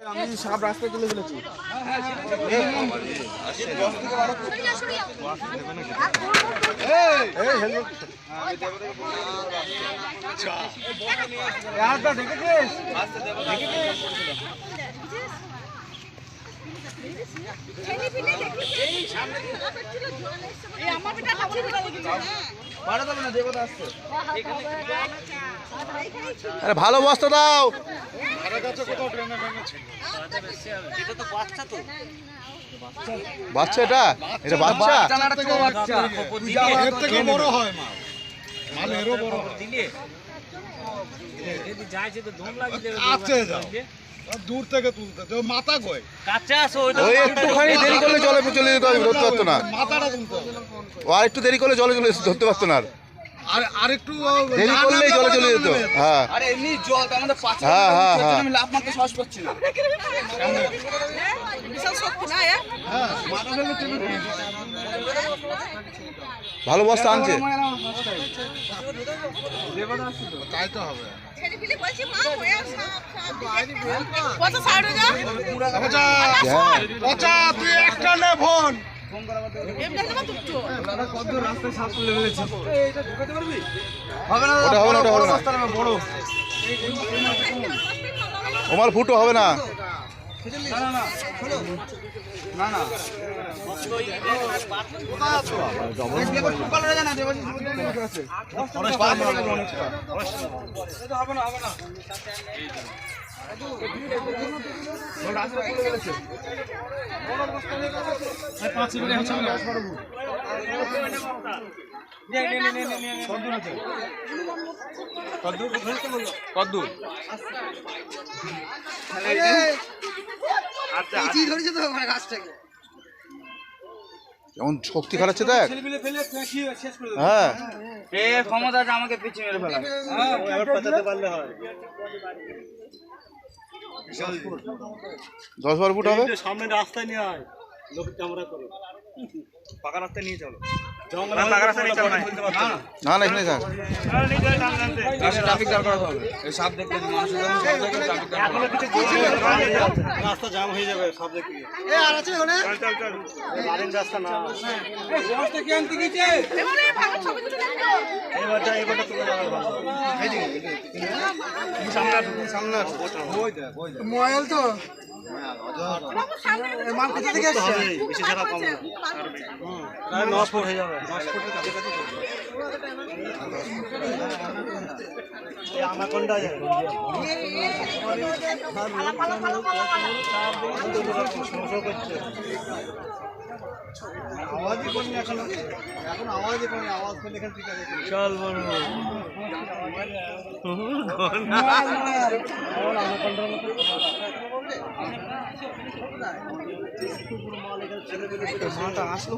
আমি সাপ রাস্তায় তুলে ফেলেছি। আরে ভালো বস্তা দাও। বাচ্চা এটা? এটা বাচ্চা? বড় হয় মাল? মাল এরও বড় আছে যাও। আর দূর থেকে তুলতে তো মাথা কই? ওই একটুখানি দেরি করলে জলে চলে যেতে হবে ধরতে পারতো না। মাথাটা তুলতে ও আর একটু দেরি করলে জলে চলে ধরতে পারতো না আর। আর আরেকটু দেরি করলেই জলে চলে যেত হ্যাঁ আরে এমনি জল পাঁচ হ্যাঁ, হ্যাঁ, হ্যাঁ। আমি লাভ মারতে সাহস পাচ্ছি না বিশাল শক্তি না এ ভালো বস্তা আনছে তাই তো হবে হয়ে হয়ে পচা হ্যাঁ পচা তুই একটা নে ফোন এমনি একটা হবে না ওটা হবে না ওটা হবে না। রাস্তা নামে বড়। ওমার ফুটো হবে না। না না। সকালে জানা দেবাশিস আছে হবে না হবে না যেমন শক্তি খাটাচ্ছে দেখ। হ্যাঁ ক্ষমতাটা ক্ষমতা আছে আমাকে পিছিয়ে মেরে ফেলা দশ বারো ফুট হবে? সামনে রাস্তায় নিয়ে হয় লোক চামড়া করে। পাকা রাস্তায় নিয়ে চলো। না। না না এখানে থাক ট্রাফিক দাঁড় করাতে হবে। এই সাপ দেখলে রাস্তা জাম হয়ে যাবে সব দেখি চল চল চল। লাইন রাস্তা না। এবারে ভালো বেশি খারাপ কম হয়ে যাবে দশ করছে আওয়াজই করিনি এখন এখন আওয়াজই করিনি আওয়াজ করলে এখান থেকে চল বড় আসলো